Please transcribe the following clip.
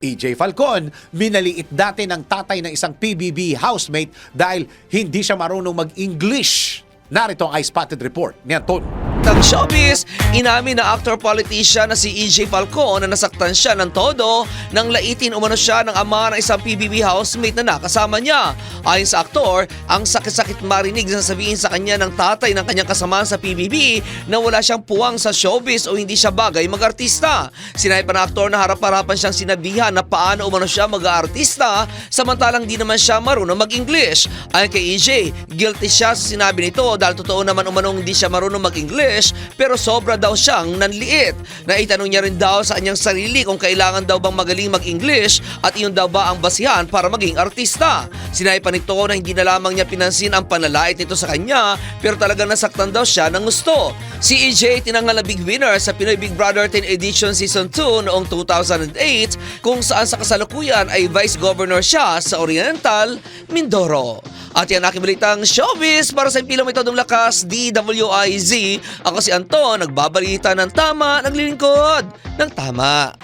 EJ Falcon, minaliit dati ng tatay ng isang PBB housemate dahil hindi siya marunong mag-English. Narito ang I-Spotted Report ni Anton. Ng showbiz, inamin na actor-politician na si EJ Falcon na nasaktan siya ng todo nang laitin umano siya ng ama ng isang PBB housemate na nakasama niya. Ayon sa aktor, ang sakit-sakit marinig na sabihin sa kanya ng tatay ng kanyang kasamahan sa PBB na wala siyang puwang sa showbiz o hindi siya bagay mag-artista. Sinabi pa ng aktor na harap-harapan siyang sinabihan na paano umano siya mag-artista samantalang di naman siya marunong mag-English. Ayon kay EJ, guilty siya sa sinabi nito dahil totoo naman umanong hindi siya marunong mag-English pero sobra daw siyang nanliit. Naitanong niya rin daw sa kanyang sarili kung kailangan daw bang magaling mag-English at iyon daw ba ang basihan para maging artista. Sinabi pa nito na hindi na lamang niya pinansin ang panlalait nito sa kanya pero talagang nasaktan daw siya ng gusto. Si EJ tinangal na big winner sa Pinoy Big Brother 10 Edition Season 2 noong 2008 kung saan sa kasalukuyan ay Vice Governor siya sa Oriental, Mindoro. At yan aking balitang showbiz para sa Impilo Metodong Lakas, DWIZ. Ako si Anton, nagbabalita ng tama, naglilingkod ng tama.